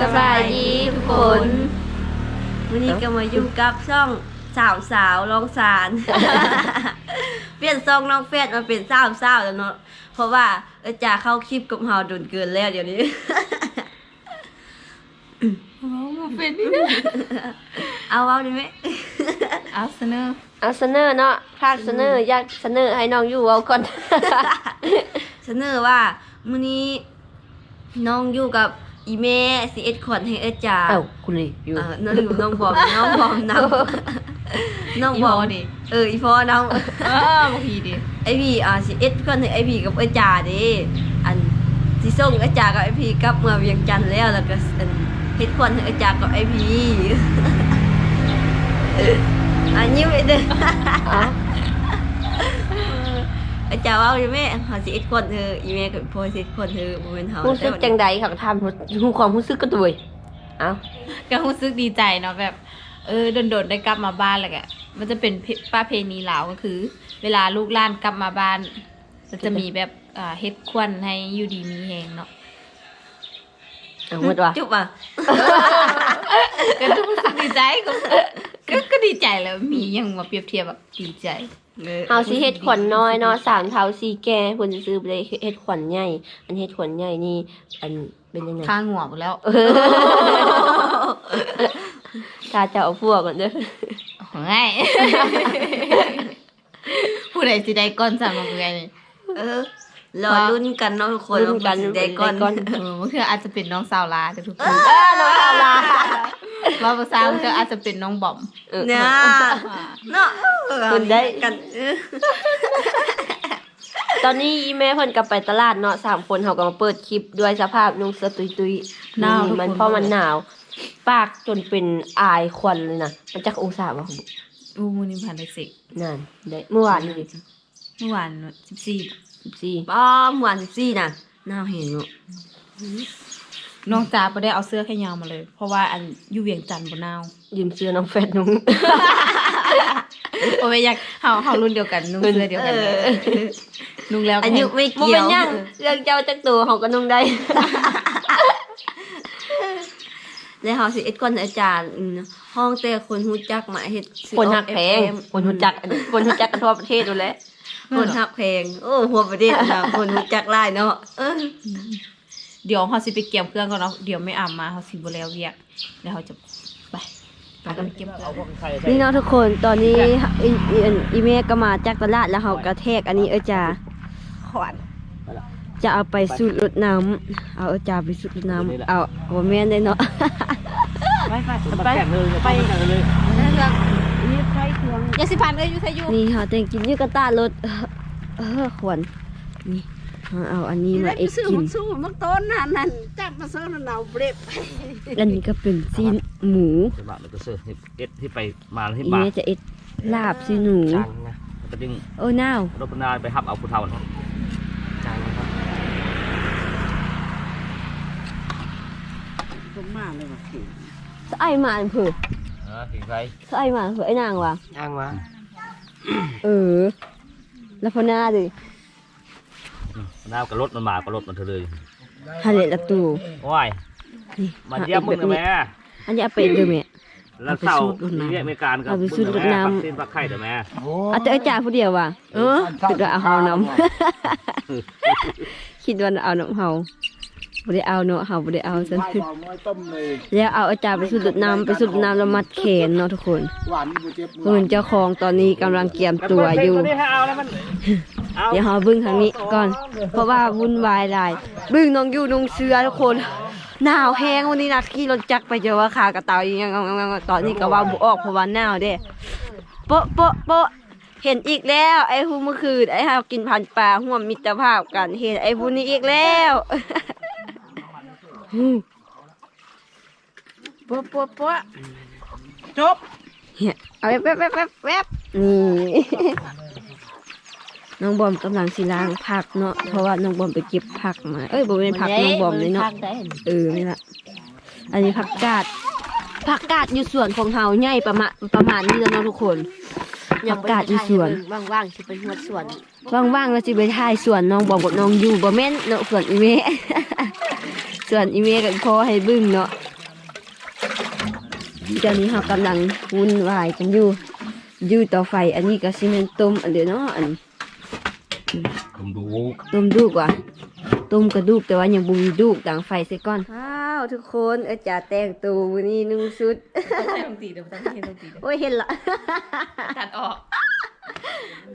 สบายดีทุกคนวันนี้ก็มาอยู่กับช่องสาวสาวลองสารเปลี่ยนซองน้องเฟสมาเป็นสาวสาวแล้วเนาะเพราะว่าเออจ่าเข้าคลิปกับเฮาโดนเกินแล้วเดี๋ยวนี้เป็นนี่เอาเอาดิไหมเอาเสนอเอาเสนอเนาะภาคเสนออยากเสนอให้น้องอยู่เอาก่อนเสนอว่ามื้อนี้น้องอยู่กับ อีเมสิเอ็ดขวัญให้เออจ่าเอ้าคุณเลยอยู่เออน้องอยู่น้องบอมน้องบอมน้ำน้องอีบพออมดิเอออีฟอน้องเออบางทีดิไอพี่อ่าสิเอ็ดก่อนให้ไอพี่กับไอจ่าเด้อันสิส่งไอจ่ากับไอพี่กลับเมื่อเวียงจันทน์แล้วแล้วก็อันเฮ็ดควันให้ไอจ่ากับไอพี่อันยิ้มไปเด้อเอ้าไอจ่าเว่าอยู่แม่หาสิเอ็ดควันเธออีแม่กับพ่อสิเอ็ดควันเธอบ่แม่นเฮารู้สึกจังใดครับทำรู้ความรู้สึกก็ตัวเอ้าก็รู้สึกดีใจเนาะแบบ เออโดนๆได้กลับมาบ้านแล้วก็มันจะเป็นป้าเพณีลาวก็คือ เวลาลูกหล้านกลับมาบ้านก็จะมีแบบอ่าเฮ็ดควันให้อยู่ดีมีแฮงเนาะเอาหมดว่ะจุบอะก็รู้สึกดีใจก็ก็ก็ดีใจแล้วมีหยังมาเปรียบเทียบแบบดีใจ เอาสิเฮ็ดขวัญน้อยเนาะสามเท้าสี่แก่เพิ่นซื้อไปเลยเฮ็ดขวัญใหญ่ อันเฮ็ดขวัญใหญ่นี่ อันเป็นยังไงข้างหัวหมดแล้วเออตาจะเอาพวกก่อนเด้อง่ายผู้ใดสิได้ก้อนสามของเงยเออ รอลุ้นกันเนาะทุกคนรุ่นกันว่าสิได้ก่อนก่อนเออมันคืออาจจะเป็นน้องสาวลาเด้อทุกคนเออน้องสาวลาว่าภาษามันก็อาจจะเป็นน้องบอมเออ เนี่ยเนาะเออคุณได้ กันเออตอนนี้อีแม่เพิ่นกลับไปตลาดเนาะสามคนเขาก็มาเปิดคลิปด้วยสภาพนุ่งเสื้อตุยตุยๆหนาวทุกคน มันเพราะมันหนาว ปากจนเป็นอายควันเลยนะมันจักองศาวะคุณอู้มูนิพันธ์ได้สินั่นได้เมื่อวานนี่เมื่อวานสิบสี่ สิบสี่ป้อมหวานซี่น่ะน่าเห็นเนาะน้องจ๋าไม่ได้เอาเสื้อแค่ยาวมาเลย เพราะว่าอันอยู่เวียงจันทร์บนนาวยืมเสื้อน้องแฟดนุ่งโอ้ยอยากเฮาเฮารุ่นเดียวกันนุ่งเสื้อเดียวกันเลยนุ่งแล้วอายุไม่บ่เกี่เป็ยนวหยังเรื่องเจ้าจักตัวเขาก็นุ่งได้ แล้วเฮาสิเอ็ดก่อนอาจารย์อืมห้องแต่คนฮู้จักมาเฮ็ดสิคนหักแพง ออก FM คนรู้จัก คนรู้จักกันทั่วประเทศดูแลว คนหักแพงโอ้หัวประเทศนะคนฮู้จักหลายเนาะเออเดี๋ยวเฮาสิไปเกี่ยมเครื่องก่อนเนาะเดี๋ยวไม่อาบมาเฮาสิบ่แล้วเวียกแล้วเฮาจะไปไปกันเก็บเครื่องนี่เนาะทุกคนตอนนี้อีอีอีเมก็มาจากตลาดแล้วเฮากระแทกอันนี้เออจ้าขวัญจะเอาไปสูตรรดน้ำเอาเออจ้าไปสูตรรดน้ำเอาบ่แม่นได้เนาะไปไปไปไปเลยยาสิพันเอ้ยอยู่ไสอยู่นี่เฮาแต่งกินอยู่กับตารถเออขวัญนี่เฮาเอาอันนี้มาเอ็ดกินสู้มักต้นนั่นนั่นจับมาซื้อนั่นเอาเบรบอันนี้ก็เป็นซีนหมูจะมาแล้วก็เสื้อที่เอ็ดที่ไปมาที่อีบาเมจะเอ็ดลาบซีนหนูจางนะแล้วก็ดึงโอ้นาวรถพนาไปหับเอาผู้เฒ่าเนาะจางนะครับผมมาเลยว่าขิงสะไอหมานเผือเออ ถึงใครสะไอหมานเผือไอ้นางว่ะจางวะเออ แล้วพอหน้าดิน้ากับรถมันมากับรถมันเธอเลยฮาเลตละตูโอ้ยนี่มาเยี่ยมมึงนะแม่อันนี้เอาไปเด้อแม่แล้วเศร้าเอาไปสูดรถน้ำนี่อเมริการกับเอาไปสูดรถน้ำปักเส้นปักไข่เด้อแม่เอาแต่อาจารย์ผู้เดียวว่ะเออคิดว่าเอาเฮาน้ำคิดว่าเอาน้ำเฮา บ่ได้เอาเนาะเฮาบ่ได้เอาซั่นข้าวเบาน้อยต้มเลยแล้วเอาอาจารย์ไปสุดน้ำไปสุดน้ำแล้วมัดแขนเนาะทุกคนหวานอยู่เจ็บมืเพิ่นเจ้าของตอนนี้กำลังเกียมตัวอยู่ตัวนี้ให้เอาแล้วมันเอาเดี๋ยวเราเบึ้งทางนี้ก่อน เพราะว่าวุ่นวายหลายเบึ้งน้องอยู่นงเสือทุกคนหนาวแห้งวันนี้นะขี่รถจักรไปเจอว่าขากระเต่าอย่างเงี้ยตอนนี้ก็ว่าบุออกเพราะว่าหนาวเด้โปะโปะโปะเห็นอีกแล้ว ไอ้ผู้เมื่อคืนไอ้เฮากินพันปลาห่วมมิตรภาพกันเห็นไอ้ผู้นี้อีกแล้ว ปัวปัวปัวจบเหี้ยเอาแวบแวบแวบแวบแวบนี่น้องบอมกำลังสิล้างผักเนาะเพราะว่าน้องบอมไปเก็บผักมาเอ้ยบ่เป็นผักน้องบอมเลยเนาะเออนี่ละอันนี้ผักกาดผักกาดอยู่สวนของเฮาใหญ่ประมาณประมาณนี้แล้วเนาะทุกคนผักกาดอยู่สวนว่างๆสิเป็นหัวสวนว่างๆเราจะไปถ่ายสวนน้องบอกกับน้องอยู่บ่แม่นเนาะสวนอีเม สวนอีเมกับพ่อให้เบึ้งเนาะตอนนี้เรากำลังวุ่นวายกันอยู่ อยู่ต่อไฟ อันนี้ก็ซีเมนต้มอันเดียวเนาะอันนี้ผมดูต้มดูกว่ะต้มกระดูกแต่ว่ายังบุมีดูกดังไฟเสียก่อนว้าวทุกคนอาจารย์แต่งตัววันนี้นุ่งชุดต้องใช้ดนตรีเดี๋ยวต้องใช้ดนตรีโอ้ยเห็นละตัดออก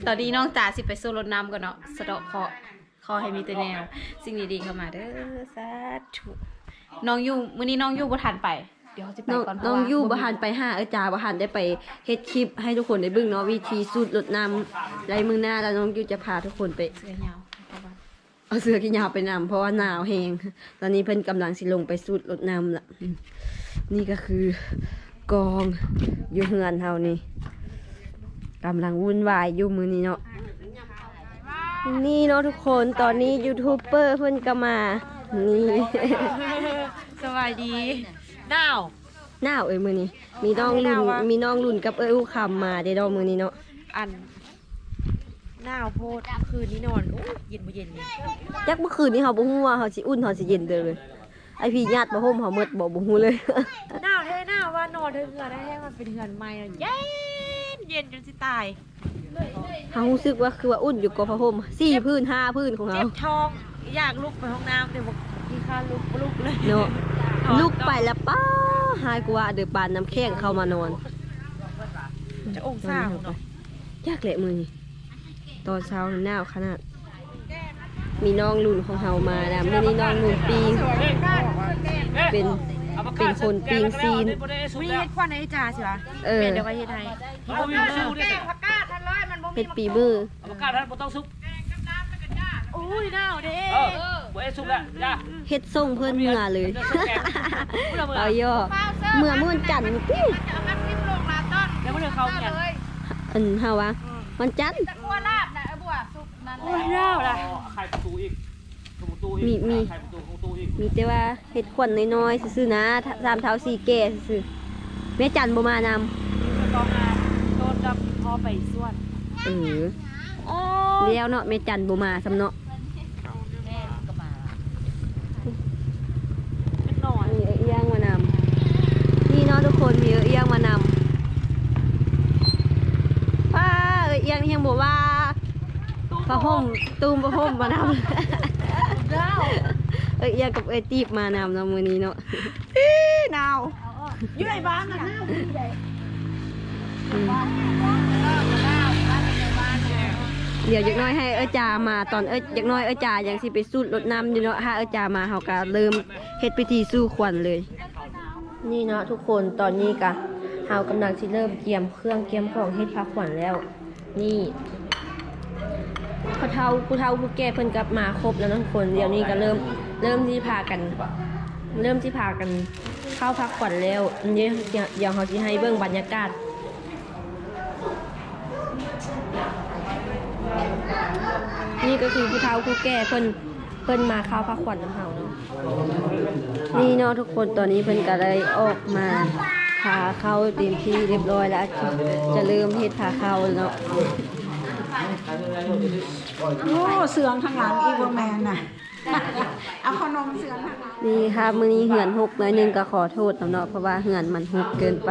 ตอนนี้น้องจ๋าสิไปสู้รถน้ำก่อนเนาะสะเดาะเคราะห์ ขอให้มีแต่แนว สิ่งดีๆเข้ามาเด้อสาธุน้องอยู่มื้อนี้น้องอยู่บ่ทันไป เดี๋ยวเขาจะไปน้องก่อนเพน้ราะองว่ายู่บหันไปห้าอาจารย์บหันได้ไปเฮ็ดคลิปให้ทุกคนได้เบิ่งเนาะวิธีสูตรลดน้ำไรมือหน้าแล้วน้องยู่จะพาทุกคนไป เสื้อยาวเข้าบ้านเอาเสื้อขี้ยาวไปนำเพราะว่าหนาวแหงตอนนี้เพิ่นกำลังสิลงไปสูดรดน้ำละอืมนี่ก็คือกองอยู่เฮือนเฮานี่กำลังวุ่นวายอยู่มือนี้เนาะ นี่เนาะทุกคนตอนนี้ยูทูบเบอร์เพิ่นก็มา นี่ สวัสดีดาวหนาวเอ้ยมือนี้มีน้องรุ่นหนาววะมีน้องรุ่นกับเอ้ยอู้คำมาเด้ดอกมือนี้เนาะอันหนาวโพดคืนนี้นอนโอ้ยเย็นบ่เย็นนี่จักเมื่อคืนนี้เฮาบ่ฮู้ว่าเฮาสิอุ่นเฮาสิเย็นเด้อเลยไอพี่ญาติบ่ห่มเฮาหมดบ่บ่ฮู้เลยหนาวแท้หนาวว่านอนเธอเหือได้แท้มันเป็นเหือนใหม่อะเย็นเย็นจนสิตาย เฮารู้สึกว่าคือว่าอุ่นอยู่กับผ้าห่มสี่พื้นห้าพื้นของเจ็เฮาบท้องอยากลุกไปห้องน้ำแต่บอกพี่ข้าลุกบ่ลุกเลยเนาะลุกไปแล้วป้าหายกว่าเดือปานน้ำแข็งเข้ามานอนจะองศาเนาะยากแหละมือนี่ตอนเช้าหนาวขนาด มีน้องรุ่นของเฮามานะมื้อนี้น้องรุ่นปีงเป็นเป็นคนปีงซีนมีเฮ็ดควันในจ่าสิวะเออแม่เดี๋ยวไปเฮ็ดให้ เฮ็ดปีมือประกาศท่านบ่ต้องซุปโอ้ยหนาวเด้เออบ่ให้ซุปแล้วจ้าเฮ็ดส่งเพิ่นเมื่อเลยเอาย่อเมื่อมื้อวันจันทร์นี่ปิ้วแล้วบ่ได้เข้ากันอันเฮาวะวันจันทร์โอ้ยหนาวล่ะไข่ประตูอีกประตูอีกมีมีไข่ประตูประตูอีกมีแต่ว่าเฮ็ดขวัญน้อยๆซื่อๆนะสามเท้าสี่แก่ซื่อๆแม่จันบ่มานำ เออโอ้แล้วเนาะแม่จันบ่มาซำเนาะเป็นหนอนมีเอื้องมานำนี่เนาะทุกคนมีเอื้องมานำป้าเอื้องนี่ยังบอกว่าพระห่มตูมพระห่มมานำเอื้องกับเอ้ยตีบมานำเนาะมื้อนี้เนาะหนาวอยู่ในบ้านน่ะอืม เดี๋ยวยากน้อยให้เอจามาตอนเอยอยากน้อยเอจายังสิไปสูดรดน้ำอยู่เนาะถ้าเอจามาเฮาก็เริ่มเฮ็ดพิธีสู้ขวัญเลย นี่เนาะทุกคนตอนนี้กะเฮากำลังสิเริ่มเตรียมเครื่องเตรียมของเฮ็ดพระขวัญแล้ว นี่ผู้เฒ่าผู้เฒ่าผู้แก่เพิ่นกลับมาครบแล้วทุกคนเดี๋ยวนี้ก็เริ่มเริ่มที่พากัน เริ่มที่พากันเข้าพักผ่อนแล้วเดี๋ยวเดี๋ยวเขาสิให้เบิ่งบรรยากาศ นี่ก็คือผู้เฒ่าผู้แก่เพิ่นเพิ่นมาเข้าพักผ่อนน้ำเฮาเนาะนี่เนาะทุกคนตอนนี้เพิ่นก็เลยออกมาพาเข้าเต็มที่เรียบร้อยแล้ว จะจะเริ่มเฮ็ดพาเข้าแล้วเนาะโอ้เสืองข้างหลังอีกบ่แมนน่ะเอาขนมเสืองข้างหลังนี่ค่ะมื้อนี้เหือนหกหน้อยหนึงก็ขอโทษนำเนาะเพราะว่าเหือนมันหกเกินไป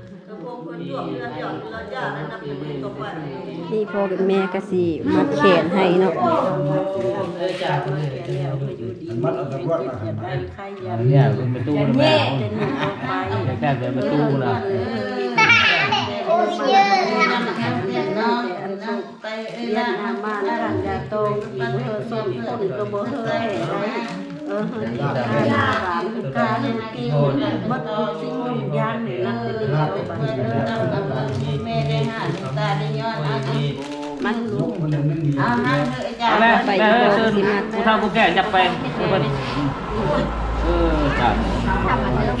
พ่อกับแม่ก็สิมัดแขนให้เนาะเนี่ยเป็นประตูมันมาแค่เป็นประตูนะเอาแม่ไปแม่พ่อเชิญสิมัดผู้เฒ่าผู้แก่จับไปเพิ่นเออจ้ะทำอันเดิมดีครับดีครับเ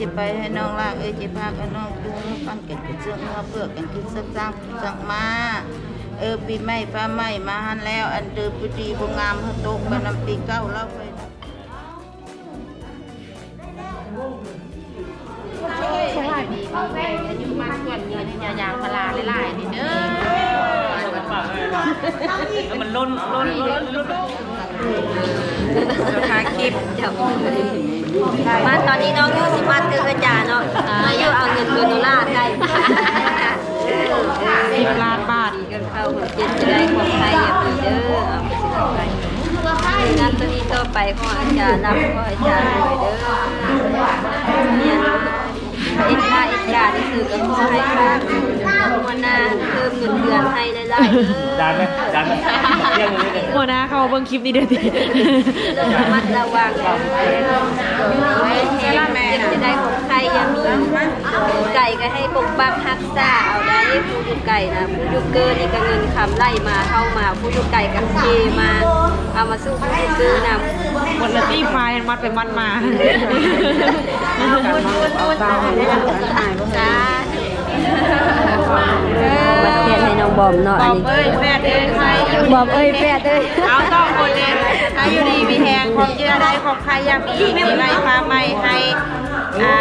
จะไปให้น้องลากเอ้ยจะพากันน้องจูงฟังก่นกระเจืองเนื้อเปลือกกันคือสักซ้ำสักมาเออปีใหม่ฟ้าใหม่มาหันแล้ว อันเดิมปีดีบงามเฮตกกันำปีเก้าเล่าไปมันล้นล้นล้นล้นถ่ายคลิป มาตอนนี้น้องอยู่สิมาเตือนอาจาเนาะมาอยู่เอาเงินเงินดอลลาร์ได้สิบล้านบาทกันเข้าคนเจ็ดจะได้ของไทยอย่าปีเด้อเอาไปสิไปงานตัวนี้ต่อไปของอาจารย์รับของอาจารย์ด้วยเด้อเนี่ยเอ็น ค่าเอ็นยาที่ซื้อก็ขอให้ค่าหัวหน้าเพิ่มเงินเดือนให้ได้ๆเด้อจานไหมจานไหมเที่ยงเลยเนี่ยหัวหน้าเขาเบิ่งคลิปนี้เด้อติเรื่องระมัดระวังไว้แห้งเจ็บจะได้ของใครอยังมีไก่ก็ให้ปกปักรักษาเอาได้ผู้อยู่ไก่นะผู้อยู่เกินนี่ก็เงินคำไล่มาเข้ามาผู้อยู่ไก่กับเจมาเอามาสู้ผู้อยู่เกินนำหมดละตี้ไฟล์มัดไปมัดมามุนมุนมุนจ้ามาเทียนให้น้องบอมเนาะบอันนี้เอ้ยแฟดเอ้ยใครอยู่บอมเอ้ยแปดเอ้ยเอาต้องคนเลยถ้าอยู่ดีมีแหงความเชื่อได้ของใครอยากมีปีใหม่ฟ้าใหม่ให้อ่า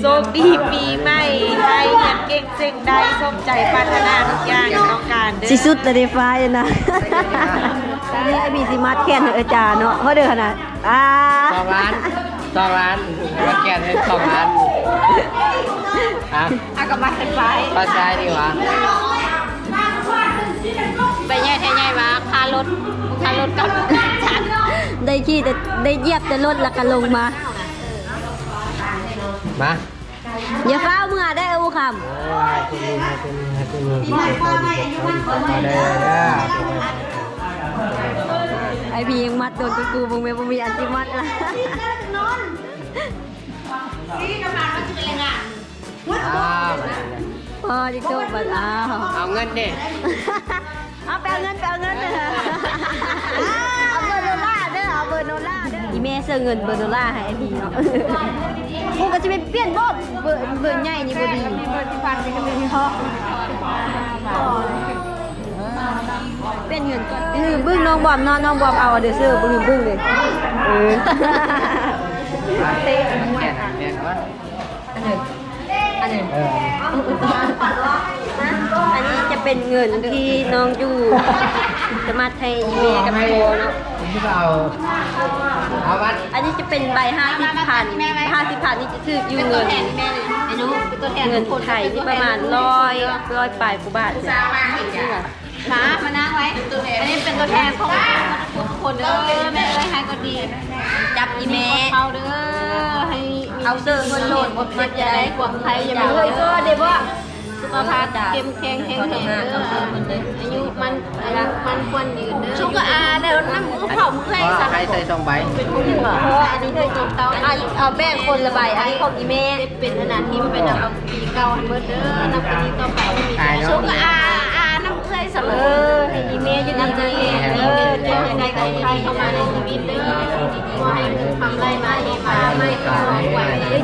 โชคดีปีใหม่ให้เงินเก่งสิ่งใดสมใจปรารถนาทุกอย่างต้องการเด้อ สิสุดแต่ในฟ้าอยู่นะนี่ไอบีสิมัดแขนให้อาจารย์เนาะเพราะเด้อขนาดอ่า สองล้านสองล้านมาแกนให้สองล้าน อะเอากลับมาเป็นไฟภาษาดีวะไปแย่แท้ใหญ่มาค่ารถค่ารถกับฉันได้ขี่แต่ได้เหยียบแต่รถแล้วก็ลงมา มาอย่าฟ้าวเมื่อได้อูคโอ้ยคุณลุงคุณลุงคุณลุงคุณลุงมาได้แล้วำไอพียังมัดโดนกูกูมึงไม่บ่มีอันติมัดละอ้าวพอจิโจกบัดอ้าวเอาเงินดิเอาไปเอาเงินไปเอาเงินเด้อเอาเบอร์โดลลาร์เด้อเอาเบอร์โดลลาร์เด้ออีเมเซอร์เงินเบอร์โดลลาร์ให้ไอพีเนาะกูก็จะไปเปลี่ยนบ่เบอร์เบอร์ใหญ่นี่บ่ดีเบอร์ที่ฟันไปก็มีห้อเปลี่ยนเงินก่อนเออบึ้งน้องบอมเนาะน้องบอมเอาเด้อซื้อบึ้งบึ้งเลยเออแกนแก นวะอันหนึ่งอันหนึ่งเอออันนี้จะเป็นเงินที่น้องอยู่จะมาไทยอีเมกับโบเนาะที่เราเอาวัดอันนี้จะเป็นใบห้าสิบพันห้าสิบพันนี่จะถืออยู่เงินไอ้นุเป็นตัวแทนเงินไทยที่ประมาณร้อยร้อยปลายกว่าบาทเนี่ยขามานั่งไว้ อันนี้เป็นตัวแทนของทุกคนเด้อแม่เอ้ยให้ก็ดี จับอีเมเขาเด้อให้ เอาเสื้อเงินโหลดหมดมันจะได้กวางไทยอย่าอย่าไปเลเลยยก็เดี๋ยวว่าสุขภาพเข้มแข็งแข็งแรงเด้ออายุมันมันควรยืนเด้อชุกอาเด้อน้ำมือเผามือให้ว่าสักใครใส่สองใบเพราะว่าอันนี้เลยจบเตาอันเอาแบ่งคนละใบอันนี้ของอีเมเป็นขนาดที่มันเป็นเอาปีเก่าให้เบิดเด้อนับปีนี้ต่อไปมีตายชุเนาะกอา อาน้ำเอ้ยสักเอเอออให้อีเมอยู่ดีใจเองเออจะได้ใครเข้ามาในชีวิตเด้อว่าให้ทำไรมาให้มาไม่ก็ไหวเด้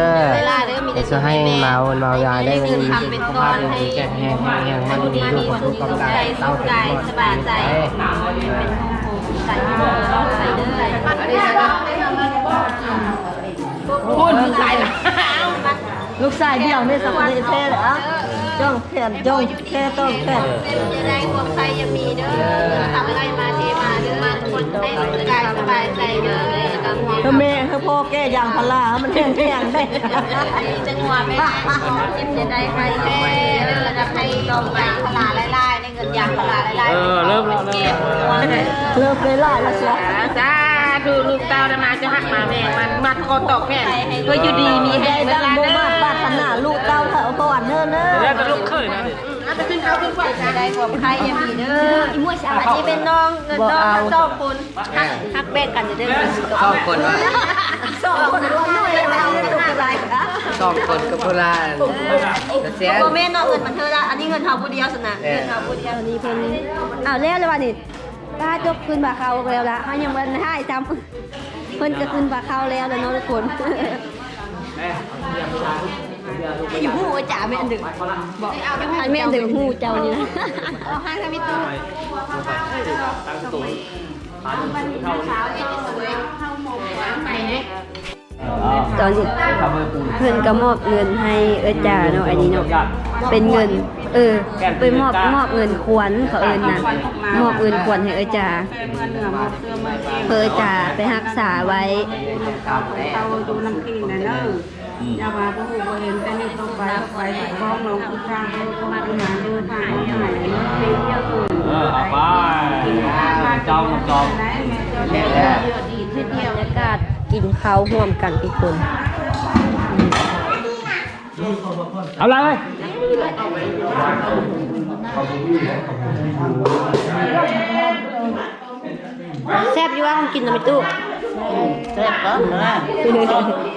อเวลาเด้อมีแต่จะให้เมาเมายาได้ดีสุขภาพดีแก่แห้งแห้งมันดีลูกของทุกกำลังเต้าเป็นหมดสบายใจเป็นใส่ใส่เด้อพูดใส่ลูกชายเดี่ยวเนี่สักคนเท่เลยอะ จ้องแขนจ้องแค่ต้องแขนจะได้ความใครยังมีเด้อทำอะไรมาเทมาเด้อคนได้สบายสบายใจเด้อกับถ้าแม่ถ้าพ่อแก้ยางพารามันแห้งแห้งได้จังหวะแม่ยิ้มจะได้ใครแม่แล้วจะให้ลงไปพลาไล่ๆในเงินยางพลาไล่ๆเออเริ่มแล้วเริ่มแล้วเลิกเลยล่ะละเชียวสาธุคือลูกเต้านานาจะหักมาแม่มันมัดคอตอกแก่เพื่ออยู่ดีมีแห้งเวลาบ่เด้มาปรารถนาลูกเต้าเถ อะก่นเด้อเด้อแล้วจะลูกเคยนะอาจจะขึ้นเขาขึ้นฝั่งได้ความใครยังมีเด้ออีมวยสาวอันนี้เป็นน้องเงินน้องสองคนฮักฮักแบ่งกันเด้อสองคนว่าสองคนรวมด้วยแล้วตกอะไรคะสองคนกับโบราณเสียโมเมนต์เนาะเงินมันเธอละอันนี้เงินเฮาผู้เดียวสนะเงินเฮาผู้เดียวนี่เพิ่นอ้าวแล้วเลยว่านี่ป้าจบคืนบาเขาแล้วละเฮายังบ่ได้จำเพิ่นก็คืนบาเขาแล้วแล้วเนาะทุกคน อยู่หูจ๋าแม่นดึกบอกอันแม่นดึกหูเจ้านี่นะเอาให้ทำมิตู้ตั้งตัวหาดูเท่าตอนนี้ทำมือปูเพื่อนก็มอบเงินให้เอิ้นจ่าเนาะอันนี้เนาะเป็นเงิน เออไปมอบมอบเงินขวัญเขาเอิ้นน่ะมอบเงินขวัญให้เอิ้นจ่าเมื่อเหนือหมดเสื้อมือเกมเพื่อจ่าไปรักษาไว้ อย่ามาพวกหูเห็นแต่นี่ต้องไปไปฟ้องลงทุกทางเขาก็มาดูหาเดินทางเขาหายเนาะเป็นเที่ยวอื่นเออเอาไปเจ้าน้ำจอมไหนแม่เจ้าบรรยากาศกินข้าวร่วมกันทุกคนเอาเลยแซ่บอยู่ว่าของกินน้ำไม่ตู้ แซ่บก็นะ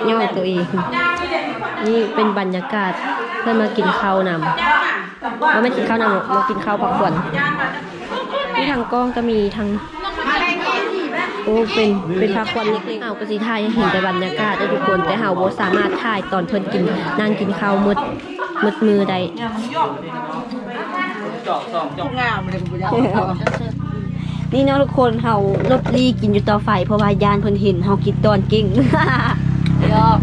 ย่อตัวเองนี่เป็นบรรยากาศเพื่อนมากินข้าวนำเราไม่กินข้าวนำหรากินข้าวผักขวัญที่ทางกล้องก็มีทางโอ้เป็นเป็นผักขวัญเล็กๆเอากระสีถ่ายเห็นแต่บรรยากาศได้ทุกคนแต่เฮาบ่สามารถถ่ายตอนเพิ่นกินนั่งกินข้าวมืดมืดมือใดจอกสองจอก นี่เนาะทุกคนเฮาลบลีกินอยู่เต่อไฟเพราะว่ายานเพิ่นเห็นเฮากินตอนเก่งยอก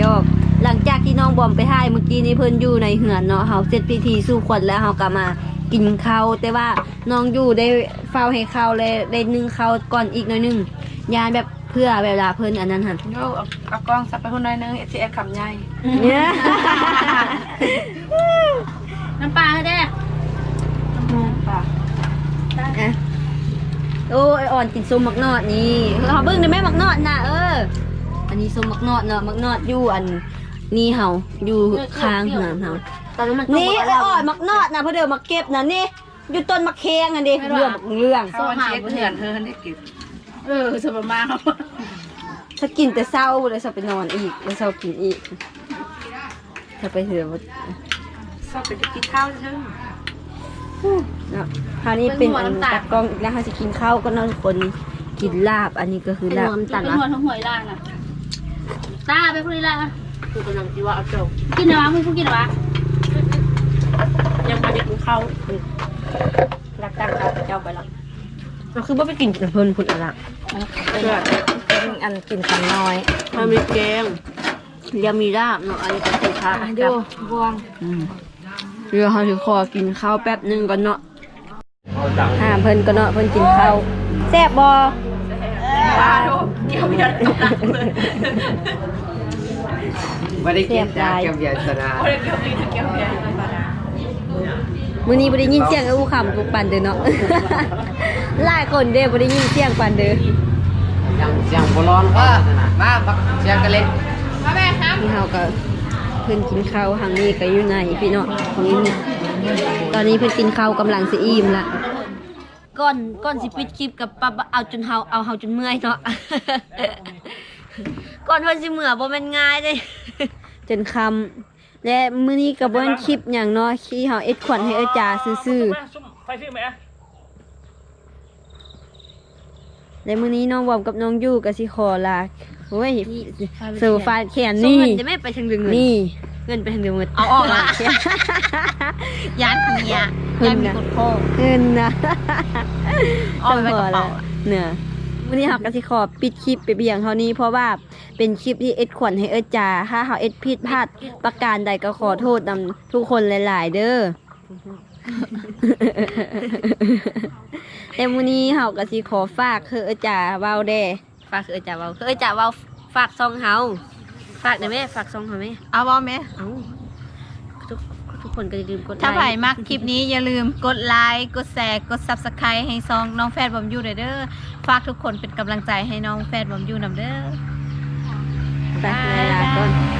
ยอกหลังจากที่น้องบอมไปถ่ายเมื่อกี้นี้เพิ่นอยู่ในเหือนเนาะเฮาเสร็จพิธีสู่ขวัญแล้วเฮาก็มากินข้าวแต่ว่าน้องอยู่ได้เฝ้าให้ข้าวเลยได้นึ่งข้าวก่อนอีกหน่อยหนึงยานแบบเพื่อเวลาเพิ่นอันนั้นหั่นโยเอากล้องสับไปคนน้อยนึงเอสเอสคำใหญ่เนี่ยน้ำปลาให้ได้อะ โอ้ยอ่อนกินส้มมักนอดนี่เขาเบิ่งได้ไหมมักนอดน่ะเออ อันนี้ส้มมักนอดเนาะมักนอดอยู่อันนี่เฮาอยู่ข้างเหือนเฮาตอนนั้นมันนี่ไอ้อ่อนมักนอดนะเพอเดิมมาเก็บนะนี่อยู่ต้นมะเขงอันดิเรื่องเรื่องโซ่หาเถื่อนเธอได้กินเออสบมาเขาถ้ากินแต่เศร้าเลยจะไปนอนอีกแล้วเศร้ากินอีกถ้าไปเถื่อนชอบไปกินข้าวเชิง เนาะคราวนี้เป็นอันตักกล้องอีกแล้วค่ะจะกินข้าวก็นอนคนกินลาบ อันนี้ก็คือลาบตัดหัวทั้งหวยล่างน่ะตาไปพูดล่างคือกำลังคิดว่าเอาจบกินนะวะมึงพูดกินนะวะยังไม่ได้กินข้าวรักตั้งข้าวเจ้าไปละเราคือว่าไปกินกับเพิ่นพุ่นอะไรเป็นอันกินกันน้อยมันมีแกงเรียมีลาบเนาะอันนี้ก็คือข้าวดูบวง เรือเขาถือคอกินข้าวแป๊บหนึงก่อนเนาะเอาจังห้ามเพิ่นก็เนาะเพิ่นกินข้าวแซ่บบ่ว้าดูเกี่ยวเยอะตกหนักเลยไม่ได้กินจากเกี่ยวเบียร์สนาโอ้ยเกี่ยวเยอะเกี่ยวเยอะมื้อนี้บ่ได้ยินเสียงอู้คำทุกปันเด้อเนาะหลายคนเด้บ่ได้ยินเสียงปันเด้อยังเสียงโบราณก็มาบักเสียงกระเล็กนี่เฮาก็ เพิ่นกินข้าวทางนี้ก็อยู่ในพี่เนาะของนี้ตอนนี้เพิ่นกินข้าวกำลังสิอิ่มละก่อนก่อนสิปิดคลิปกับปะบะเอาจนเฮาเอาเฮาจนเมื่อยเนาะก่อนเพิ่นสิเมื่อบ่แม่นง่ายเด้จนคำและมื้อนี้ก็บ่แม่นคลิปหยังเนาะที่เฮาเอ็ดขวัญให้อาจารย์ซื่อๆไฟฟิล์มไหมในมื้อนี้น้องบอมกับน้องยู่กับสิขอลา โอ้ยเสือฟาดแขนนี่จะไม่ไปทางเรืองเงินนี่เงินไปทางเดือเงินเอาออกละยานเมียเงิยานนมีนะคนโคเงินนะเอาไปไว้กระเป๋าเนื้อวันนี้เราก็สิขอปิดคลิปไปเบียงเท่านี้เพราะว่าเป็นคลิปที่เอ็ดขวัญให้เอิดจาถ้าเขาเอ็ดผิดพลาดประการใดก็ขอโทษนำทุกคนหลาย ๆ เด้อแต่มื้อนี้เฮาก็สิขอฝากคือเอิดจาเว้าแด้ ฝากคือเอิดจาเว้าคือเอิดจาเว้าฝากซองเฮาฝากได้ไหมฝากซองเฮาไหมเอาบอมไหมเอ้าทุกทุกคนก็อย่าลืมกดไลค์ถ้าใครมักคลิปนี้อย่าลืมกดไลค์กดแชร์กด Subscribe ให้ซองน้องแฟดบอมยูด้วยเด้อฝากทุกคนเป็นกำลังใจให้น้องแฟดบอมยูนำเด้อไปลาก่อน